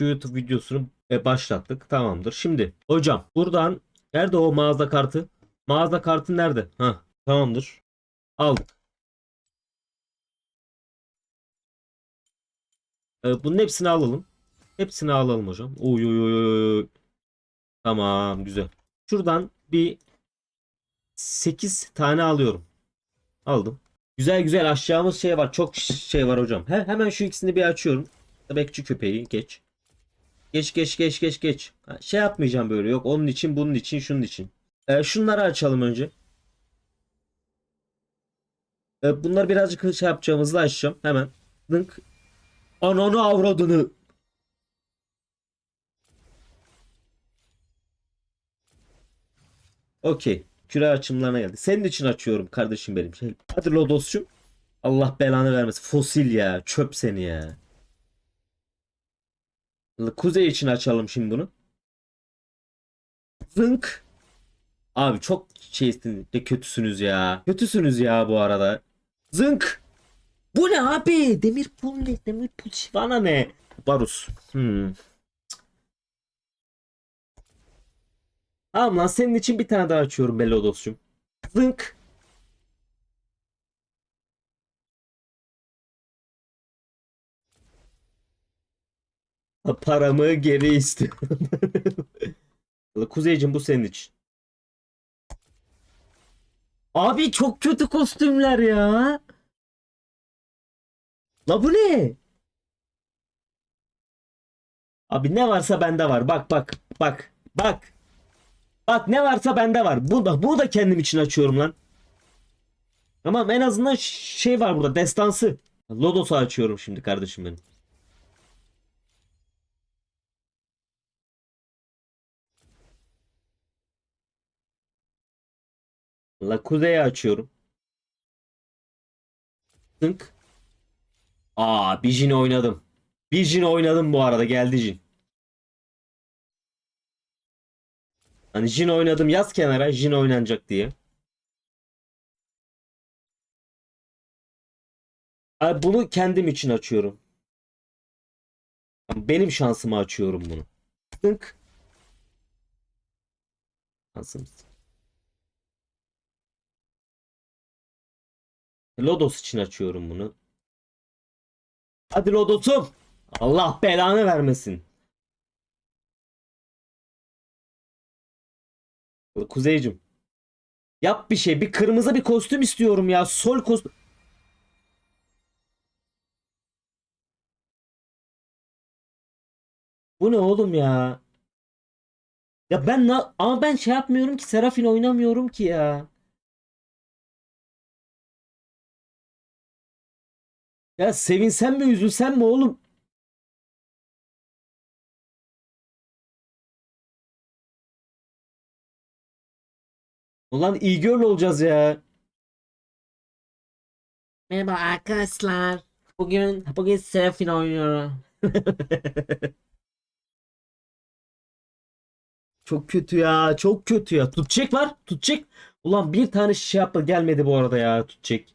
YouTube videosunu e, başlattık. Tamamdır. Şimdi hocam buradan nerede o mağaza kartı? Mağaza kartı nerede? Ha tamamdır. Aldık. E, bunun hepsini alalım. Hepsini alalım hocam. Oy oy oy, oy. Tamam güzel. Şuradan bir 8 tane alıyorum. Aldım. Güzel güzel aşağımız şey var. Çok şey var hocam. He, hemen şu ikisini bir açıyorum. Bekçi köpeği geç. Geç geç geç geç geç. Şey yapmayacağım böyle. Yok onun için bunun için şunun için. Ee, şunları açalım önce. Ee, bunları birazcık şey yapacağımızda açacağım. Hemen. Dınk. Ananı avradını. Okey. Küre açımlarına geldi. Senin için açıyorum kardeşim benim. Şey. Hadi Lodos'cum. Allah belanı vermesin. Fosil ya. Çöp seni ya. Kuzey için açalım şimdi bunu. Zınk. Abi çok şeysin de kötüsünüz ya. Kötüsünüz ya bu arada. Zınk. Bu ne abi? Demir pul ne? Demir pul bana ne? Barus. Hmm. Tamam lan senin için bir tane daha açıyorum Belodos'cum. Zınk. Paramı geri istiyorum. Kuzeycim bu senin için. Abi çok kötü kostümler ya. La bu ne? Abi ne varsa bende var. Bak bak bak bak. Bak ne varsa bende var. Bu da bunu da kendim için açıyorum lan. Tamam en azından şey var burada destansı. Lodos'u açıyorum şimdi kardeşim benim. La Kuzey'i açıyorum. Tınk. Aa bir Jin oynadım. Bir Jin oynadım bu arada geldi Jin. Hani Jin oynadım yaz kenara Jin oynanacak diye. Abi bunu kendim için açıyorum. Benim şansıma açıyorum bunu. Tınk. Şansım. Lodos için açıyorum bunu. Hadi Lodos'um. Allah belanı vermesin. Kuzeycim. Yap bir şey. Bir kırmızı bir kostüm istiyorum ya. Sol kostüm. Bu ne oğlum ya? Ya ben ama ben şey yapmıyorum ki Serafin oynamıyorum ki ya. Ya sevinsem mi üzülsem mi oğlum? Ulan iyi girl olacağız ya. Merhaba arkadaşlar. Bugün bugün Serafin oynuyorum. Çok kötü ya. Çok kötü ya. Tutacak var. Tutacak. Ulan bir tane şey yapma gelmedi bu arada ya. Tutacak.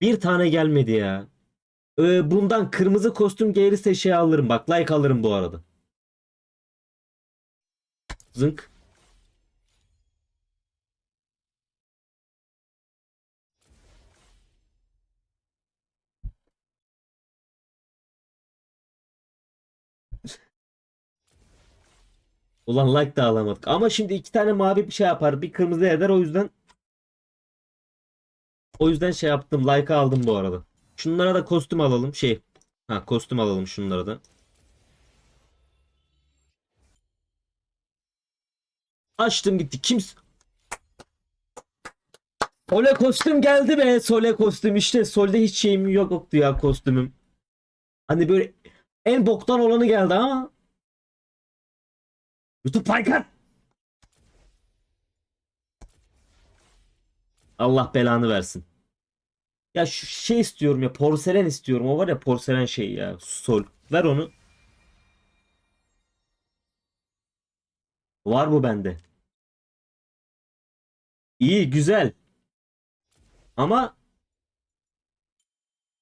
Bir tane gelmedi ya. Ee, bundan kırmızı kostüm gelirse şey alırım. Bak like alırım bu arada. Zınk. Ulan like da alamadık. Ama şimdi iki tane mavi bir şey yapar. Bir kırmızı eder o yüzden. O yüzden şey yaptım. Like aldım bu arada. Şunlara da kostüm alalım. Şey. Ha kostüm alalım şunlara da. Açtım gitti. Kimse... Sole kostüm geldi be. Sole kostüm işte. Solde hiç şeyim yoktu ya kostümüm. Hani böyle en boktan olanı geldi ama. YouTube Paykan. Allah belanı versin. Ya şu şey istiyorum ya porselen istiyorum. O var ya porselen şey ya. Sol. Ver onu. Var bu bende. İyi güzel. Ama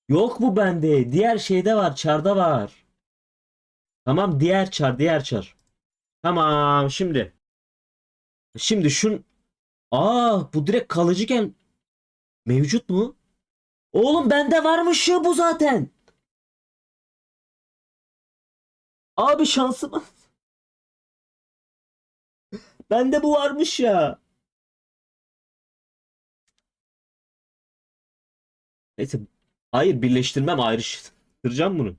yok bu bende. Diğer şeyde var. Çarda var. Tamam diğer çar diğer çar. Tamam şimdi. Şimdi şun Aa bu direkt kalıcıken mevcut mu? Oğlum bende varmış ya bu zaten. Abi şansıma. Bende bu varmış ya. Neyse. Hayır birleştirmem ayrıştıracağım bunu.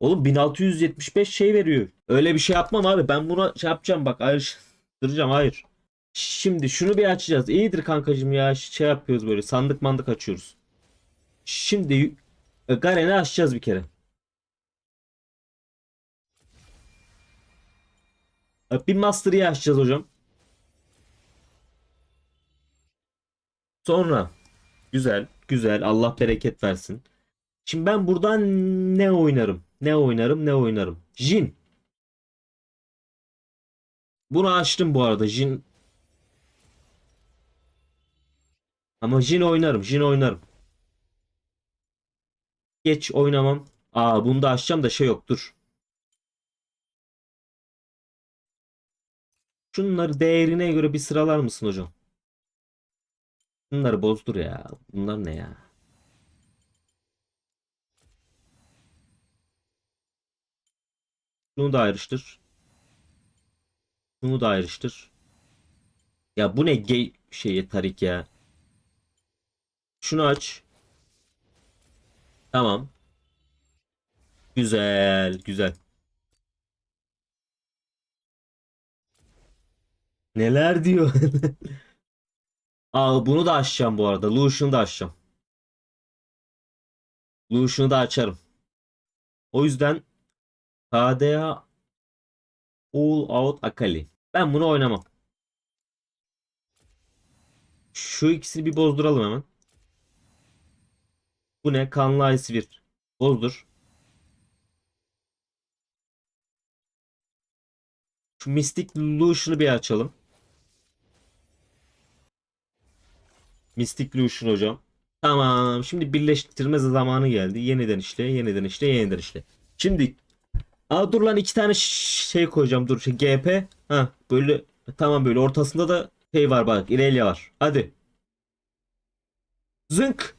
Oğlum 1675 şey veriyor. Öyle bir şey yapmam abi. Ben buna şey yapacağım bak ayrıştıracağım. Hayır. Şimdi şunu bir açacağız. İyidir kankacığım ya. Şey yapıyoruz böyle. Sandık mandık açıyoruz. Şimdi e, Garen'i açacağız bir kere. E, Bir Master'ı açacağız hocam. Sonra güzel güzel Allah bereket versin. Şimdi ben buradan ne oynarım? Ne oynarım? Ne oynarım? Jin. Bunu açtım bu arada. Jin. Ama Jin oynarım. Jin oynarım. Geç oynamam. Aa bunu da açacağım da şey yok. Dur. Şunları değerine göre bir sıralar mısın hocam? Bunları bozdur ya. Bunlar ne ya? Şunu da ayrıştır. Şunu da ayrıştır. Ya bu ne gay şeye tarik ya. Şunu aç. Tamam. Güzel, güzel. Neler diyor? Aa bunu da açacağım bu arada. Lucian'ı da açacağım. Lucian'ı da açarım. O yüzden KDA All Out Akali. Ben bunu oynamam. Şu ikisini bir bozduralım hemen. Bu ne? Kanlı Aysvir. Bozdur. Şu Mystic Lucian'ı bir açalım. Mystic Lucian hocam. Tamam. Şimdi birleştirme zamanı geldi. Yeniden işle, yeniden işle, yeniden işle. Şimdi Aa dur lan iki tane şey koyacağım. Dur şey GP. Ha böyle tamam böyle ortasında da şey var bak. İrelia var. Hadi. Zınk.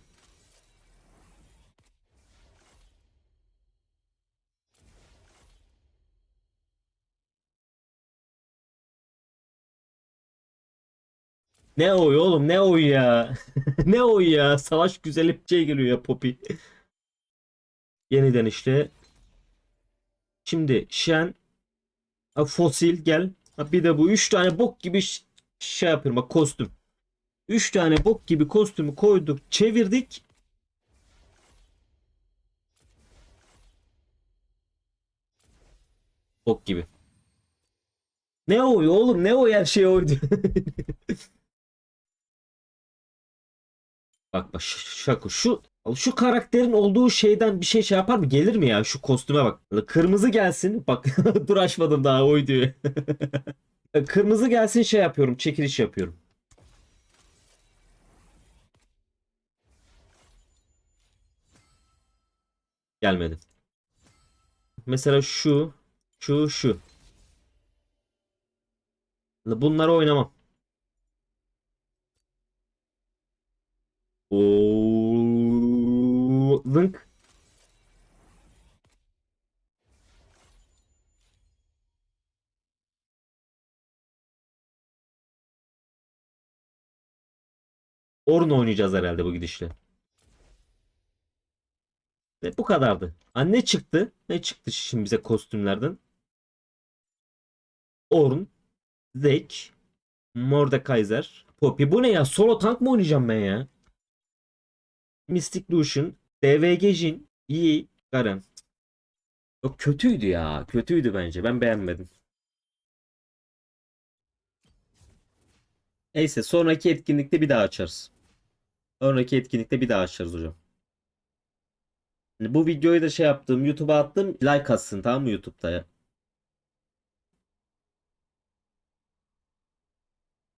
Ne oy oğlum ne oy ya. ne oy ya. Savaş güzeli şey geliyor ya Poppy. Yeniden işte. Şimdi Shen ha, Fosil gel. Ha, bir de bu üç tane bok gibi şey yapıyorum bak kostüm. Üç tane bok gibi kostümü koyduk çevirdik. Bok gibi. Ne oy oğlum ne oy her şey oydu. Bak bak ş- şaka şu şu karakterin olduğu şeyden bir şey şey yapar mı? Gelir mi ya? Şu kostüme bak. Kırmızı gelsin. Bak dur açmadım daha oy diyor. Kırmızı gelsin şey yapıyorum. Çekiliş yapıyorum. Gelmedi. Mesela şu, şu, şu. Bunları oynamam. Oo, zınk. Orun oynayacağız herhalde bu gidişle. Ve bu kadardı. Ha, ne çıktı? Ne çıktı şimdi bize kostümlerden? Orun, Zek, Mordekaiser, Poppy. Bu ne ya? Solo tank mı oynayacağım ben ya? Mystic Lucian, DVG Jin, iyi, Garen. Yok kötüydü ya. Kötüydü bence. Ben beğenmedim. Neyse sonraki etkinlikte bir daha açarız. Sonraki etkinlikte bir daha açarız hocam. Hani bu videoyu da şey yaptım. YouTube'a attım. Like atsın tamam mı YouTube'da ya.